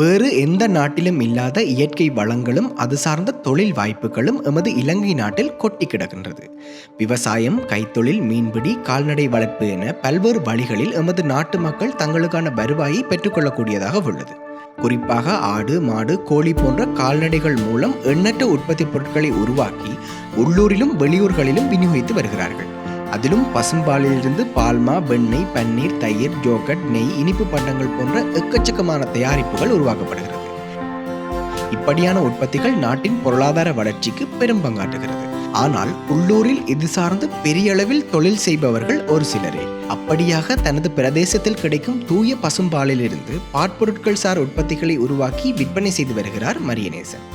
வேறு எந்த நாட்டிலும் இல்லாத இயற்கை வளங்களும் அது சார்ந்த தொழில் வாய்ப்புகளும் எமது இலங்கை நாட்டில் கொட்டி கிடக்கின்றது. விவசாயம் கைத்தொழில் மீன்பிடி கால்நடை வளர்ப்பு என பல்வேறு வழிகளில் எமது நாட்டு மக்கள் தங்களுக்கான வருவாயை பெற்றுக்கொள்ளக்கூடியதாக உள்ளது. குறிப்பாக ஆடு மாடு கோழி போன்ற கால்நடைகள் மூலம் எண்ணற்ற உற்பத்தி பொருட்களை உருவாக்கி உள்ளூரிலும் வெளியூர்களிலும் விநியோகித்து வருகிறார்கள். அதிலும் பசும்பாலிலிருந்து பால்மா வெண்ணெய் பன்னீர் தயிர் ஜோகட் நெய் இனிப்பு பண்டங்கள் போன்ற எக்கச்சக்கமான தயாரிப்புகள் உருவாக்கப்படுகிறது. இப்படியான உற்பத்திகள் நாட்டின் பொருளாதார வளர்ச்சிக்கு பெரும் பங்காற்றுகிறது. ஆனால் உள்ளூரில் இது சார்ந்து பெரிய அளவில் தொழில் செய்பவர்கள் ஒரு சிலரே. அப்படியாக தனது பிரதேசத்தில் கிடைக்கும் தூய பசும்பாலிலிருந்து பாற்பொருட்கள் சார் உற்பத்திகளை உருவாக்கி விற்பனை செய்து வருகிறார் மரியநேசன்.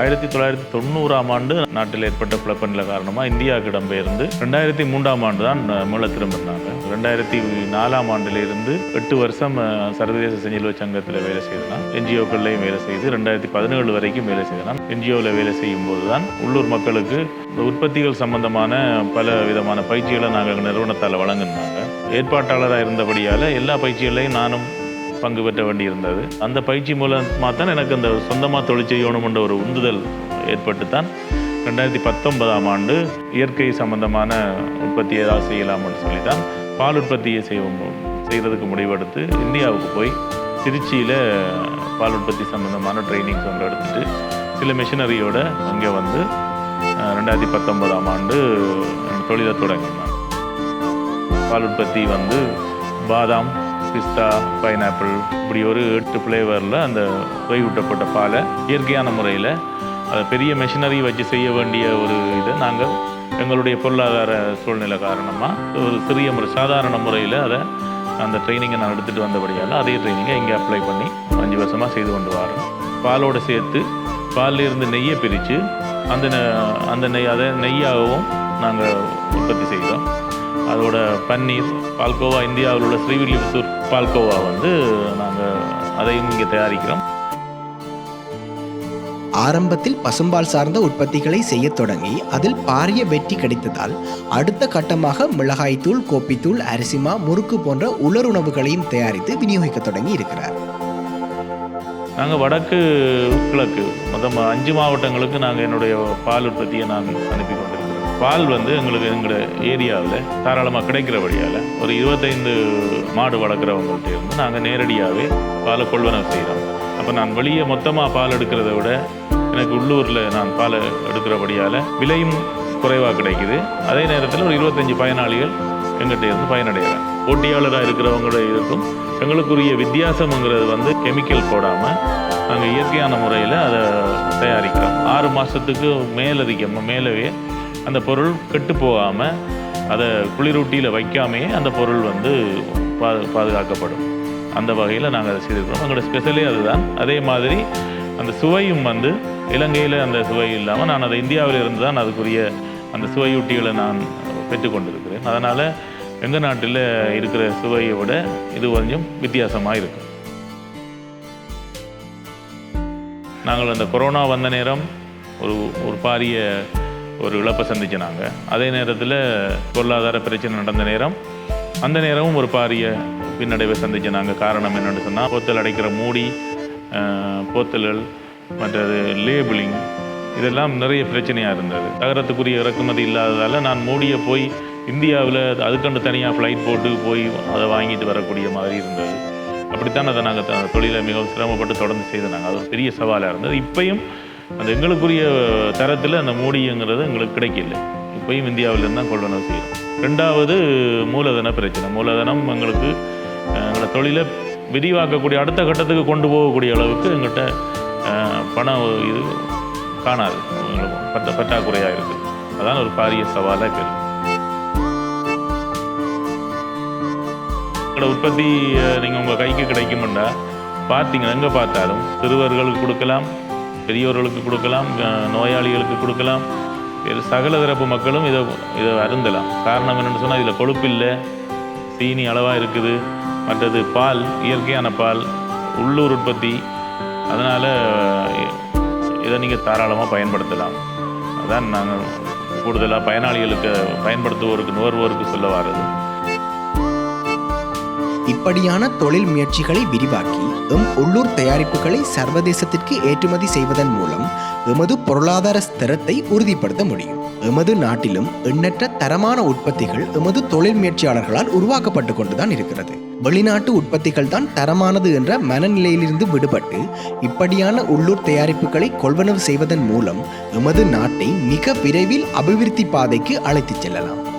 ஆயிரத்தி தொள்ளாயிரத்தி தொண்ணூறாம் ஆண்டு நாட்டில் ஏற்பட்ட குழப்பநிலை காரணமாக இந்தியாவுக்கு இடம்பெயர்ந்து ரெண்டாயிரத்தி மூன்றாம் ஆண்டு தான் மீள திரும்பினாங்க ரெண்டாயிரத்தி நாலாம் ஆண்டிலிருந்து எட்டு வருஷம் சர்வதேச செஞ்சிலுவை சங்கத்தில் வேலை செய்தலாம் என்ஜிஓக்கள்லையும் வேலை செய்து ரெண்டாயிரத்தி பதினேழு வரைக்கும் வேலை செய்தலாம் என்ஜிஓவில் வேலை செய்யும் போது தான் உள்ளூர் மக்களுக்கு உற்பத்திகள் சம்பந்தமான பல விதமான பயிற்சிகளை நாங்கள் நிறுவனத்தால் வழங்கினாங்க. ஏற்பாட்டாளராக இருந்தபடியால் எல்லா பயிற்சிகளையும் நானும் பங்கு பெற்ற வேண்டி இருந்தது. அந்த பயிற்சி மூலமாக தான் எனக்கு அந்த சொந்தமாக தொழில் செய்யணுமென்ற ஒரு உந்துதல் ஏற்பட்டு தான் ரெண்டாயிரத்தி பத்தொன்பதாம் ஆண்டு இயற்கை சம்பந்தமான உற்பத்தி ஏதாவது செய்யலாம்னு சொல்லி தான் பால் உற்பத்தியை செய்வோம் செய்கிறதுக்கு முடிவெடுத்து இந்தியாவுக்கு போய் திருச்சியில் பால் உற்பத்தி சம்பந்தமான ட்ரைனிங்ஸ் ஒன்று எடுத்துட்டு சில மிஷினரியோட அங்கே வந்து ரெண்டாயிரத்தி பத்தொன்பதாம் ஆண்டு தொழிலை தொடங்கினேன் பால் உற்பத்தி வந்து பாதாம் பிஸ்தா பைனாப்பிள் இப்படி ஒரு எட்டு ஃப்ளேவரில் அந்த வைகூட்டப்பட்ட பாலை இயற்கையான முறையில் அதை பெரிய மெஷினரி வச்சு செய்ய வேண்டிய ஒரு இதை நாங்கள் எங்களுடைய பொருளாதார சூழ்நிலை காரணமாக ஒரு சிறிய முறை சாதாரண முறையில் அதை அந்த ட்ரைனிங்கை நான் எடுத்துகிட்டு வந்தபடியால் அதே ட்ரைனிங்கை இங்கே அப்ளை பண்ணி அஞ்சு வருஷமாக செய்து கொண்டு வரோம். பாலோடு சேர்த்து பால்லிருந்து நெய்யை பிரித்து அந்த நெ- அந்த நெய் அதை நெய்யாகவும் நாங்கள் உற்பத்தி செய்தோம். அதோட பன்னீர் பால்கோவா இந்தியாவில் உள்ள ஸ்ரீவில்லிபுத்தூர் பால்கோவா வந்து நாங்கள் அதையும் இங்கே தயாரிக்கிறோம். ஆரம்பத்தில் பசும்பால் சார்ந்த உற்பத்திகளை செய்யத் தொடங்கி அதில் பாரிய வெற்றி கிடைத்ததால் அடுத்த கட்டமாக மிளகாய்த்தூள் கோப்பித்தூள் அரிசிமா முறுக்கு போன்ற உலருணவுகளையும் தயாரித்து விநியோகிக்க தொடங்கி இருக்கிறார். நாங்கள் வடக்கு கிழக்கு மொத்தம் அஞ்சு மாவட்டங்களுக்கு நாங்கள் என்னுடைய பால் உற்பத்தியை நான் அனுப்பி கொண்டிருக்கிறோம். பால் வந்து எங்களுக்கு எங்களோட ஏரியாவில் தாராளமாக கிடைக்கிறபடியால் ஒரு இருபத்தைந்து மாடு வளர்க்குறவங்கள்ட்ட இருந்து நாங்கள் நேரடியாகவே பாலை கொள்வனவு செய்கிறோம். அப்போ நான் வெளியே மொத்தமாக பால் எடுக்கிறத விட எனக்கு உள்ளூரில் நான் பால் எடுக்கிறபடியால் விலையும் குறைவாக கிடைக்குது. அதே நேரத்தில் ஒரு இருபத்தஞ்சி பயனாளிகள் எங்கிட்ட இருந்து பயனடைகிறேன் போட்டியாளராக இருக்கிறவங்களோட இருக்கும். எங்களுக்குரிய வித்தியாசம்ங்கிறது வந்து கெமிக்கல் போடாமல் நாங்கள் இயற்கையான முறையில் அதை தயாரிக்கிறோம். ஆறு மாதத்துக்கு மேலதிகமாக மேலவே அந்த பொருள் கெட்டு போகாமல் அதை குளிரூட்டியில் வைக்காமையே அந்த பொருள் வந்து பா பாதுகாக்கப்படும். அந்த வகையில் நாங்கள் அதை செய்திருக்கிறோம். எங்களோட ஸ்பெஷலே அதுதான். அதே மாதிரி அந்த சுவையும் வந்து இலங்கையில் அந்த சுவை இல்லாமல் நான் அதை இந்தியாவில் இருந்து தான் அதுக்குரிய அந்த சுவையூட்டிகளை நான் பெற்றுக்கொண்டிருக்கிறேன் அதனால் எங்கள் நாட்டில் இருக்கிற சுவையை விட இது கொஞ்சம் வித்தியாசமாக இருக்கும் நாங்கள் அந்த கொரோனா வந்த நேரம் ஒரு ஒரு பாரிய ஒரு இழப்பை சந்திச்சினாங்க. அதே நேரத்தில் பொருளாதார பிரச்சனை நடந்த நேரம் அந்த நேரமும் ஒரு பாரிய பின்னடைவை சந்திச்சினாங்க. காரணம் என்னென்னு சொன்னால் போத்தல் அடைக்கிற மூடி போத்தல்கள் மற்றது லேபிளிங் இதெல்லாம் நிறைய பிரச்சனையாக இருந்தது. தகரத்துக்குரிய இறக்குமதி இல்லாததால் நான் மூடியை போய் இந்தியாவில் அதுக்கண்டு தனியாக ஃப்ளைட் போட்டு போய் அதை வாங்கிட்டு வரக்கூடிய மாதிரி இருந்தது. அப்படித்தான் அதை நாங்கள் தொழிலை மிகவும் சிரமப்பட்டு தொடர்ந்து செய்தோம் அது ஒரு பெரிய சவாலாக இருந்தது. இப்பயும் அந்த எங்களுக்குரிய தரத்தில் அந்த மூடிங்கிறது எங்களுக்கு கிடைக்கல. இப்பயும் இந்தியாவிலேருந்து தான் கொள்வனவு செய்யும் ரெண்டாவது மூலதன பிரச்சனை. மூலதனம் எங்களுக்கு அஹ், எங்களை தொழிலை விரிவாக்கக்கூடிய அடுத்த கட்டத்துக்கு கொண்டு போகக்கூடிய அளவுக்கு எங்கள்கிட்ட பணம் இது காணாது. எங்களுக்கு பற்ற பற்றாக்குறையாக இருக்குது அதான் ஒரு பாரிய சவாலாக இப்போ எங்களோட உற்பத்தி நீங்கள் உங்கள் கைக்கு கிடைக்குமெண்டா பார்த்தீங்க எங்கே பார்த்தாலும் சிறுவர்களுக்கு கொடுக்கலாம். பெரியவர்களுக்கு கொடுக்கலாம் நோயாளிகளுக்கு கொடுக்கலாம். இது சகல தரப்பு மக்களும் இதை இதை அருந்தலாம். காரணம் என்னென்னு சொன்னால் இதில் கொழுப்பு இல்லை சீனி அளவாக இருக்குது. மற்றது பால் இயற்கையான பால் உள்ளூர் உற்பத்தி. அதனால் இதை நீங்கள் தாராளமாக பயன்படுத்தலாம். அதான் நாங்கள் கூடுதலாக பயனாளிகளுக்கு பயன்படுத்துவோருக்கு நுகர்வோருக்கு சொல்ல வர்றது இப்படியான தொழில் முயற்சிகளை விரிவாக்கி எம் உள்ளூர் தயாரிப்புகளை சர்வதேசத்திற்கு ஏற்றுமதி செய்வதன் மூலம் எமது பொருளாதார ஸ்திரத்தை உறுதிப்படுத்த முடியும். எமது நாட்டிலும் எண்ணற்ற தரமான உற்பத்திகள் எமது தொழில் முயற்சியாளர்களால் உருவாக்கப்பட்டு கொண்டுதான் இருக்கிறது. வெளிநாட்டு உற்பத்திகள் தான் தரமானது என்ற மனநிலையிலிருந்து விடுபட்டு இப்படியான உள்ளூர் தயாரிப்புகளை கொள்வனவு செய்வதன் மூலம் எமது நாட்டை மிக விரைவில் அபிவிருத்தி பாதைக்கு அழைத்துச் செல்லலாம்.